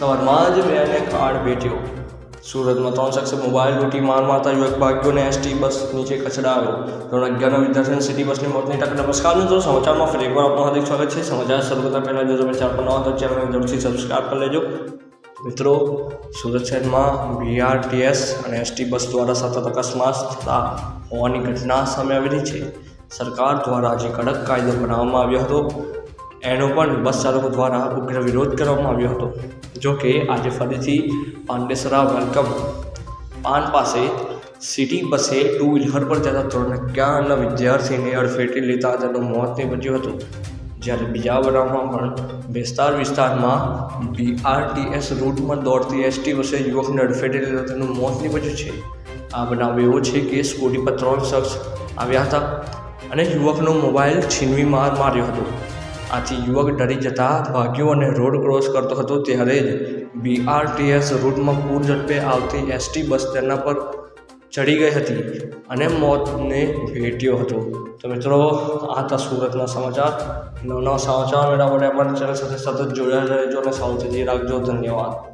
સવારમાં જ બેને કાર્ડ ભેટ્યો સુરતમાં ત્રણ શખ્સે મોબાઈલ લૂંટી માર મારતા યુવક ભાગ્યો ને એસટી બસ નીચે ખસડાવ્યો ધોરણ અગિયારના વિદ્યાર્થીને સિટી બસની મોતની તક. નમસ્કાર મિત્રો, સમાચારમાં ફરી એકવાર આપનું હાર્દિક સ્વાગત છે. સમાચાર શરૂ કરતા પહેલાં જો તમે ચાર પર નવા તો ચેનલને જરૂરથી સબસ્ક્રાઈબ કરી લેજો. મિત્રો, સુરત શહેરમાં બીઆરટીએસ અને એસટી બસ દ્વારા સતત અકસ્માત થતા હોવાની ઘટના સામે આવેલી છે. સરકાર દ્વારા જે કડક કાયદો બનાવવામાં આવ્યો હતો. એનો પણ બસ ચાલકો દ્વારા ઉગ્ર વિરોધ કરવામાં આવ્યો હતો. જો કે આજે ફરીથી પાંડેસરા વેલકમ. પાન પાસે સિટી બસે ટુ વ્હીલર પર જતા ત્રણ અગિયારના વિદ્યાર્થીને અડફેટે લેતા તેનું મોત નીપજ્યું હતું. જ્યારે બીજા બનાવમાં પણ બેસ્તાર વિસ્તારમાં બીઆરટીએસ રૂટમાં દોડતી એસટી બસે યુવકને અડફેટે લેતા તેનું મોત નીપજ્યું છે. આ બનાવ એવો છે કે સ્કૂટી પર ત્રણ શખ્સ આવ્યા હતા અને યુવકનો મોબાઈલ છીનવી માર માર્યો હતો. આથી યુવક ડરી જતા ભાગ્યો અને રોડ ક્રોસ કરતો હતો ત્યારે જ બીઆરટીએસ રૂટમાં પૂર ઝડપે આવતી એસટી બસ તેના પર ચડી ગઈ હતી અને મોતને ભેટ્યો હતો. તો મિત્રો, આ હતા સુરતના સમાચાર. નવા નવા સમાચાર મેળવવા માટે અમારી ચેનલ સાથે સતત જોડાયેલા રહેજો અને સાવચેતી રાખજો. ધન્યવાદ.